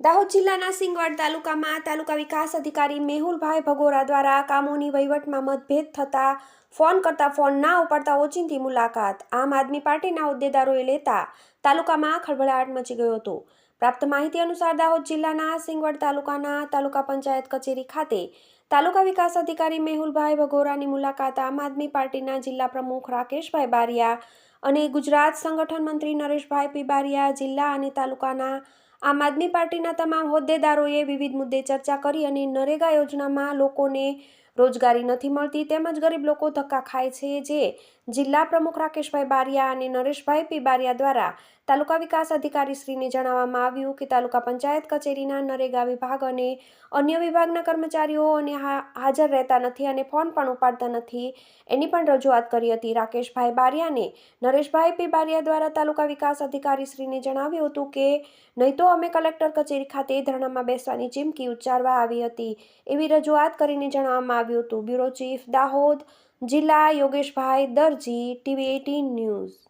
દાહોદ જિલ્લાના સિંગવડ તાલુકામાં તાલુકા વિકાસ અધિકારી મેહુલભાઈ ભગોરા દ્વારા કામોની વહીવટમાં મતભેદ થતા ફોન કરતા ફોન ના ઉપાડતા ઓચિંતી મુલાકાત આમ આદમી પાર્ટીના હોદ્દેદારોએ લેતા તાલુકામાં ખળભળાટ મચી ગયો હતો. પ્રાપ્ત માહિતી અનુસાર દાહોદ જિલ્લાના સિંગવડ તાલુકાના તાલુકા પંચાયત કચેરી ખાતે તાલુકા વિકાસ અધિકારી મેહુલભાઈ ભગોરાની મુલાકાત આમ આદમી પાર્ટીના જિલ્લા પ્રમુખ રાકેશભાઈ બારિયા અને ગુજરાત સંગઠન મંત્રી નરેશભાઈ પીબારિયા જિલ્લા અને તાલુકાના આમ આદમી પાર્ટીના તમામ હોદ્દેદારોએ વિવિધ મુદ્દે ચર્ચા કરી અને નરેગા યોજનામાં લોકોને રોજગારી નથી મળતી તેમજ ગરીબ લોકો ધક્કા ખાય છે. જે જિલ્લા પ્રમુખ રાકેશભાઈ બારિયા અને નરેશભાઈ પી બારિયા દ્વારા તાલુકા વિકાસ અધિકારીશ્રીને જણાવવામાં આવ્યું કે તાલુકા પંચાયત કચેરીના નરેગા વિભાગ અને અન્ય વિભાગના કર્મચારીઓ અને હાજર રહેતા નથી અને ફોન પણ ઉપાડતા નથી. એની પણ રજૂઆત કરી હતી રાકેશભાઈ બારિયાને. નરેશભાઈ પી બારિયા દ્વારા તાલુકા વિકાસ અધિકારીશ્રીને જણાવ્યું હતું કે, નહીં તો અમે કલેક્ટર કચેરી ખાતે ધરણામાં બેસવાની ચીમકી ઉચ્ચારવા આવી હતી. એવી રજૂઆત કરીને જણાવવામાં આવ્યું હતું. બ્યુરો ચીફ દાહોદ જિલ્લા Yogeshbhai Darji TV eighteen news.